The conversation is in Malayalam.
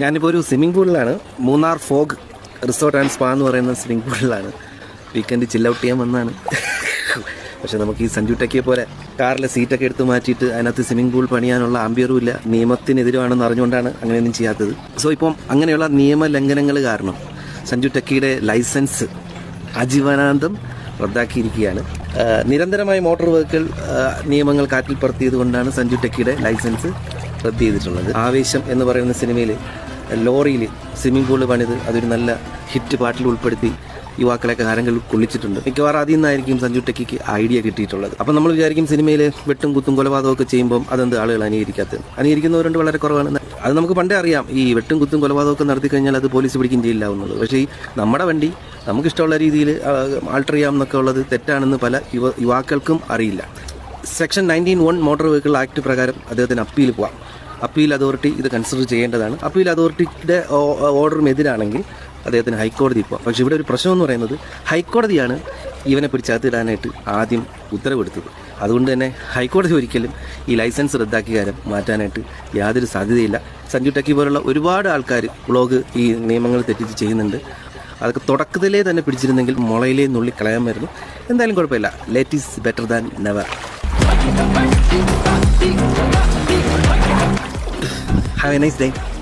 ഞാനിപ്പോൾ ഒരു swimming പൂളിലാണ്. Munnar fog resort and spa എന്ന് പറയുന്ന സ്വിമ്മിംഗ് പൂളിലാണ്. വീക്കെൻഡ് ചില്ല ഔട്ട് ചെയ്യാൻ വന്നാണ്. പക്ഷെ നമുക്ക് ഈ സഞ്ജു ടെക്കിയെ പോലെ കാറിലെ സീറ്റൊക്കെ എടുത്ത് മാറ്റിയിട്ട് അതിനകത്ത് സ്വിമ്മിംഗ് പൂൾ പണിയാനുള്ള ആംബിയറും ഇല്ല. നിയമത്തിനെതിരുവാണെന്ന് അറിഞ്ഞുകൊണ്ടാണ് അങ്ങനെയൊന്നും ചെയ്യാത്തത്. സോ ഇപ്പം അങ്ങനെയുള്ള നിയമ ലംഘനങ്ങൾ കാരണം സഞ്ജു ടെക്കിയുടെ ലൈസൻസ് അജീവനാന്തം റദ്ദാക്കിയിരിക്കുകയാണ്. നിരന്തരമായി മോട്ടോർ വെഹിക്കിൾ നിയമങ്ങൾ കാറ്റിൽ പറത്തിയത് കൊണ്ടാണ് സഞ്ജു ടെക്കിയുടെ ലൈസൻസ് റദ്ദ് ചെയ്തിട്ടുള്ളത്. ആവേശം എന്ന് പറയുന്ന സിനിമയിൽ ലോറിയിൽ സ്വിമ്മിംഗ് പൂൾ പണിത് അതൊരു നല്ല ഹിറ്റ് പാട്ടിൽ ഉൾപ്പെടുത്തി യുവാക്കളെയൊക്കെ ഹരങ്ങൾ കൊള്ളിച്ചിട്ടുണ്ട്. മിക്കവാറും അതിൽ നിന്നായിരിക്കും സഞ്ജു ടെക്കിക്ക് ഐഡിയ കിട്ടിയിട്ടുള്ളത്. അപ്പം നമ്മൾ വിചാരിക്കും സിനിമയിൽ വെട്ടും കുത്തും കൊലപാതകമൊക്കെ ചെയ്യുമ്പോൾ അതെന്ത് ആളുകൾ അനുകരിക്കാത്തത് അനുകരിക്കുന്നവരുണ്ട് വളരെ കുറവാണ്. അത് നമുക്ക് പണ്ടേ അറിയാം. ഈ വെട്ടും കുത്തും കൊലപാതകമൊക്കെ നടത്തി കഴിഞ്ഞാൽ അത് പോലീസ് പിടിക്കുകയും ചെയ്യില്ല എന്നുള്ളത്. പക്ഷേ ഈ നമ്മുടെ വണ്ടി നമുക്കിഷ്ടമുള്ള രീതിയിൽ ആൾട്ടർ ചെയ്യാം എന്നൊക്കെ ഉള്ളത് തെറ്റാണെന്ന് പല യുവ യുവാക്കൾക്കും അറിയില്ല. Section nineteen one motor vehicle act പ്രകാരം അദ്ദേഹത്തിന് അപ്പീൽ പോവാം. അപ്പീൽ അതോറിറ്റി ഇത് കൺസിഡർ ചെയ്യേണ്ടതാണ്. അപ്പീൽ അതോറിറ്റിയുടെ ഓർഡറും എതിരാണെങ്കിൽ അദ്ദേഹത്തിന് ഹൈക്കോടതി പോവാം പക്ഷേ ഇവിടെ ഒരു പ്രശ്നം എന്ന് പറയുന്നത് ഹൈക്കോടതിയാണ് ഇവനെ പിടിച്ചകത്തിടാനായിട്ട് ആദ്യം ഉത്തരവെടുത്തത്. അതുകൊണ്ട് തന്നെ ഹൈക്കോടതി ഒരിക്കലും ഈ ലൈസൻസ് റദ്ദാക്കിയ കാര്യം മാറ്റാനായിട്ട് യാതൊരു സാധ്യതയില്ല. സഞ്ജു ടെക്കി പോലുള്ള ഒരുപാട് ആൾക്കാർ ബ്ലോഗ് ഈ നിയമങ്ങൾ തെറ്റിച്ച് ചെയ്യുന്നുണ്ട്. അതൊക്കെ തുടക്കത്തിലേ തന്നെ പിടിച്ചിരുന്നെങ്കിൽ മുളയിലേ നുള്ളി കളയാമായിരുന്നു എന്തായാലും കുഴപ്പമില്ല. Late is better than never Have a nice day.